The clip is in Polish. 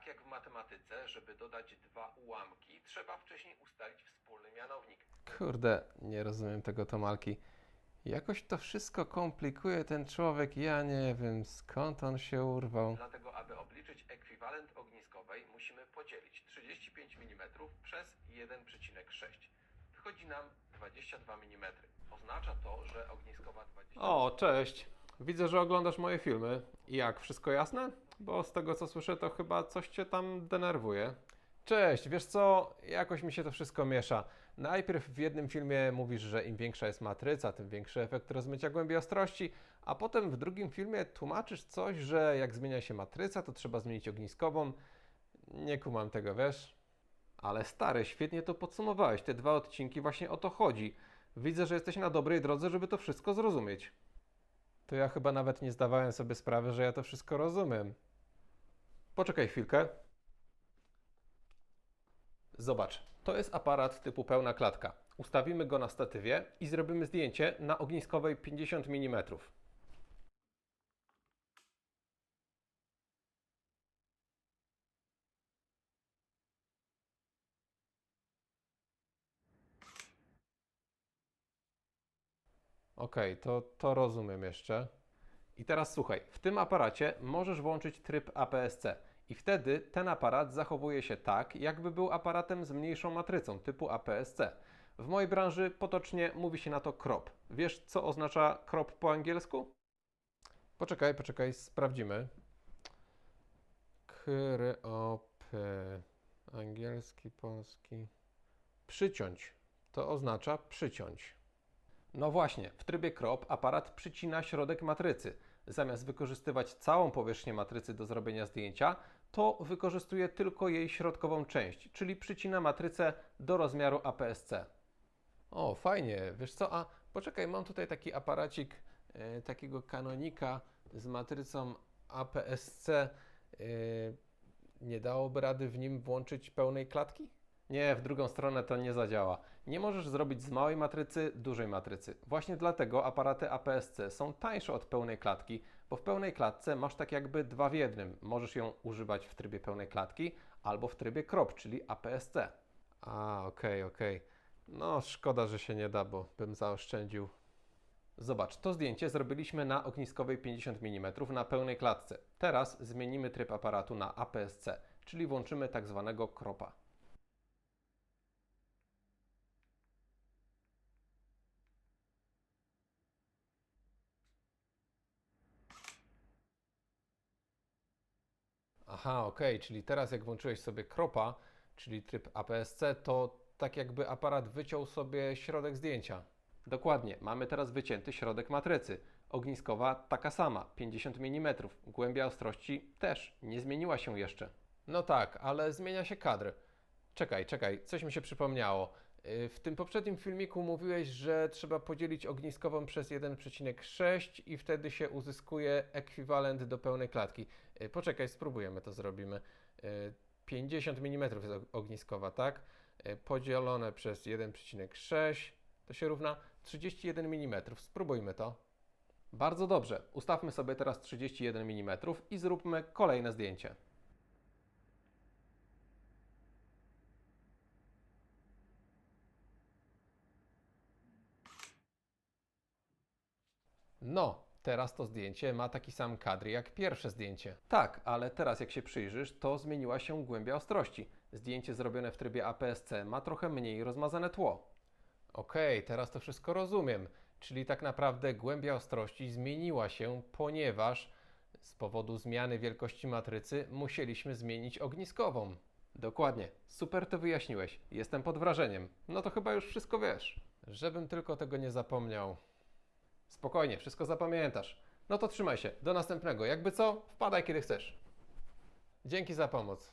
tak jak w matematyce, żeby dodać dwa ułamki, trzeba wcześniej ustalić wspólny mianownik. Kurde, nie rozumiem tego Tomalki. Jakoś to wszystko komplikuje ten człowiek, ja nie wiem skąd on się urwał. Dlatego, aby obliczyć ekwiwalent ogniskowej, musimy podzielić 35 mm przez 1,6. Wychodzi nam 22 mm. Oznacza to, że ogniskowa 20 O, cześć. Widzę, że oglądasz moje filmy. I jak, wszystko jasne? Bo z tego co słyszę, to chyba coś cię tam denerwuje. Cześć, wiesz co? Jakoś mi się to wszystko miesza. Najpierw w jednym filmie mówisz, że im większa jest matryca, tym większy efekt rozmycia głębi ostrości, a potem w drugim filmie tłumaczysz coś, że jak zmienia się matryca, to trzeba zmienić ogniskową. Nie kumam tego, wiesz? Ale stary, świetnie to podsumowałeś. Te dwa odcinki właśnie o to chodzi. Widzę, że jesteś na dobrej drodze, żeby to wszystko zrozumieć. To ja chyba nawet nie zdawałem sobie sprawy, że ja to wszystko rozumiem. Poczekaj chwilkę. Zobacz, to jest aparat typu pełna klatka. Ustawimy go na statywie i zrobimy zdjęcie na ogniskowej 50 mm. Okej, to, to rozumiem jeszcze. I teraz słuchaj, w tym aparacie możesz włączyć tryb APS-C i wtedy ten aparat zachowuje się tak, jakby był aparatem z mniejszą matrycą typu APS-C. W mojej branży potocznie mówi się na to crop. Wiesz, co oznacza crop po angielsku? Poczekaj, poczekaj, sprawdzimy. Krop. Angielski, polski. Przyciąć. To oznacza przyciąć. No właśnie, w trybie crop aparat przycina środek matrycy. Zamiast wykorzystywać całą powierzchnię matrycy do zrobienia zdjęcia, to wykorzystuje tylko jej środkową część, czyli przycina matrycę do rozmiaru APS-C. O, fajnie, wiesz co, a poczekaj, mam tutaj taki aparacik e, takiego kanonika z matrycą APS-C. E, nie dałoby rady w nim włączyć pełnej klatki? Nie, w drugą stronę to nie zadziała. Nie możesz zrobić z małej matrycy dużej matrycy. Właśnie dlatego aparaty APS-C są tańsze od pełnej klatki, bo w pełnej klatce masz tak jakby dwa w jednym. Możesz ją używać w trybie pełnej klatki albo w trybie crop, czyli APS-C. A, okej, okej. No, szkoda, że się nie da, bo bym zaoszczędził. Zobacz, to zdjęcie zrobiliśmy na ogniskowej 50 mm na pełnej klatce. Teraz zmienimy tryb aparatu na APS-C, czyli włączymy tak zwanego cropa. Aha, okej, czyli teraz jak włączyłeś sobie kropa, czyli tryb APS-C, to tak jakby aparat wyciął sobie środek zdjęcia. Dokładnie, mamy teraz wycięty środek matrycy. Ogniskowa taka sama, 50 mm. Głębia ostrości też nie zmieniła się jeszcze. No tak, ale zmienia się kadr. Czekaj, czekaj, coś mi się przypomniało. Yy, W tym poprzednim filmiku mówiłeś, że trzeba podzielić ogniskową przez 1,6 i wtedy się uzyskuje ekwiwalent do pełnej klatki. Yy, Poczekaj, spróbujemy to zrobimy. Yy, 50 mm jest og- ogniskowa, tak? Podzielone przez 1,6 to się równa 31 mm. Spróbujmy to. Bardzo dobrze. Ustawmy sobie teraz 31 mm i zróbmy kolejne zdjęcie. No, teraz to zdjęcie ma taki sam kadr jak pierwsze zdjęcie. Tak, ale teraz jak się przyjrzysz, to zmieniła się głębia ostrości. Zdjęcie zrobione w trybie APS-C ma trochę mniej rozmazane tło. Okej, teraz to wszystko rozumiem. Czyli tak naprawdę głębia ostrości zmieniła się, ponieważ z powodu zmiany wielkości matrycy musieliśmy zmienić ogniskową. Dokładnie. Super to wyjaśniłeś. Jestem pod wrażeniem. No to chyba już wszystko wiesz. Żebym tylko tego nie zapomniał. Spokojnie, wszystko zapamiętasz. No to trzymaj się. Do następnego. Jakby co, wpadaj kiedy chcesz. Dzięki za pomoc.